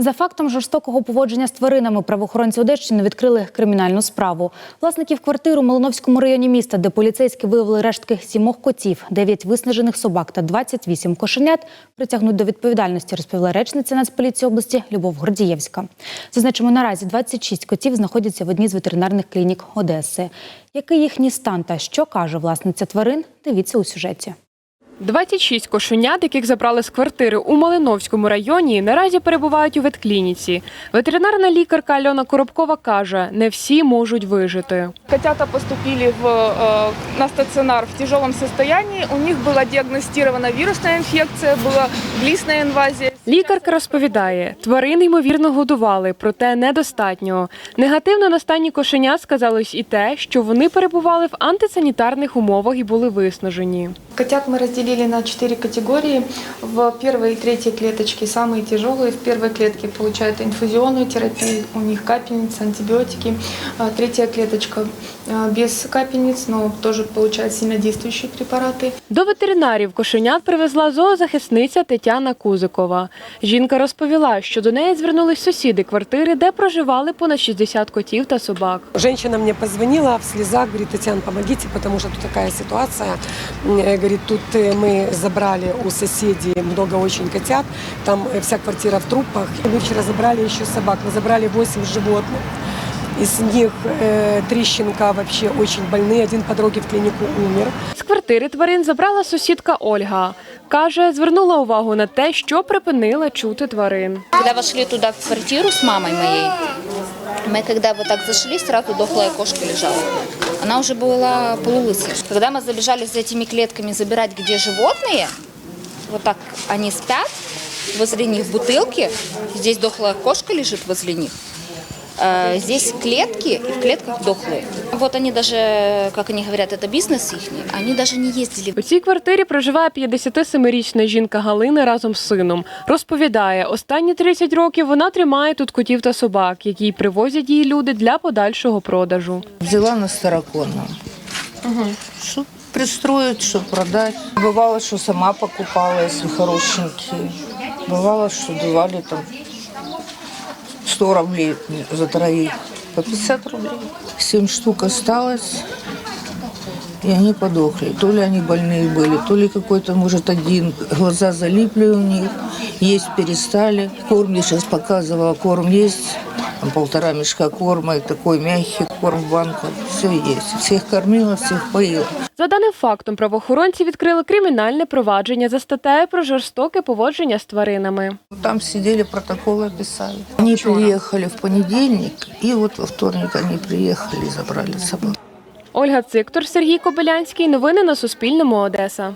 За фактом жорстокого поводження з тваринами правоохоронці Одещини відкрили кримінальну справу. Власників квартир у Малиновському районі міста, де поліцейські виявили рештки сімох котів, дев'ять виснажених собак та 28 кошенят, притягнуть до відповідальності, розповіла речниця Нацполіції області Любов Гордієвська. Зазначимо, наразі 26 котів знаходяться в одній з ветеринарних клінік Одеси. Який їхній стан та що каже власниця тварин? Дивіться у сюжеті. 26 кошенят, яких забрали з квартири у Малиновському районі, наразі перебувають у ветклініці. Ветеринарна лікарка Альона Коробкова каже, не всі можуть вижити. Котята поступили в, э, на стационар в тяжелом состоянии. У них была диагностирована вирусная инфекция, была глистная инвазия. Лікарка розповідає, тварин ймовірно годували, проте недостатньо. Негативно на стані кошенят сказалось і те, що вони перебували в антисанітарних умовах і були виснажені. Котят мы разделили на четыре категории. В первой и третьей клеточке самые тяжелые. В первой клетке получают инфузионную терапию, у них капельницы, антибиотики. А Третья клеточка а, без капельниц, но тоже получают сильнодействующие препараты. До ветеринарів кошенят привезла зоозахисниця Тетяна Кузикова. Жінка розповіла, що до неї звернулись сусіди квартири, де проживали понад 60 котів та собак. Женщина мне позвонила в слезах, говорит, Татьяна, помогите, потому что тут такая ситуация. М, э, Говорит, тут э, мы забрали у соседей много очень котят, там э, вся квартира в трупах. Мы вчера забрали еще собак, мы забрали 8 животных. Из них э, три щенка вообще очень больные, один по дороге в клинику умер. З квартири тварин забрала сусідка Ольга. Каже, звернула увагу на те, що припинила чути тварин. Когда вошли туда в квартиру с мамой моей, мы когда вот так зашли, сразу дохлая кошка лежала. Она уже была полулысая. Когда мы забежали за этими клетками забирать, где животные, вот так они спят, возле них бутылки, здесь дохлая кошка лежит возле них. Э, Здесь клетки, и в клетках дохлые. Вот они даже, как они говорят, это бизнес их, они даже не ездили У цій квартирі проживає 57-річна жінка Галина разом з сином. Розповідає, останні 30 років вона тримає тут котів та собак, які привозять її люди для подальшого продажу. Взяла на староконном. Чтоб пристроить, чтобы продать. Бывало, что сама покупала, если хорошенькие. Бывало, что давали там 100 рублей за троих. По 50 рублей. Семь штук осталось И они подохли. То ли они больные были, то ли какой-то, может, один. Глаза залипли у них, есть перестали. Корм я сейчас показывала, корм есть. Там полтора мешка корма и такой мягкий корм в банках. Все есть. Всех кормила, всех поила. За даним фактом, правоохоронці відкрили кримінальне провадження за статтею про жорстоке поводження з тваринами. Там сидели, протоколы писали. Они приехали в понедельник, и вот во вторник они приехали и забрали собак. Ольга Циктор, Сергій Кобилянський. Новини на Суспільному. Одеса.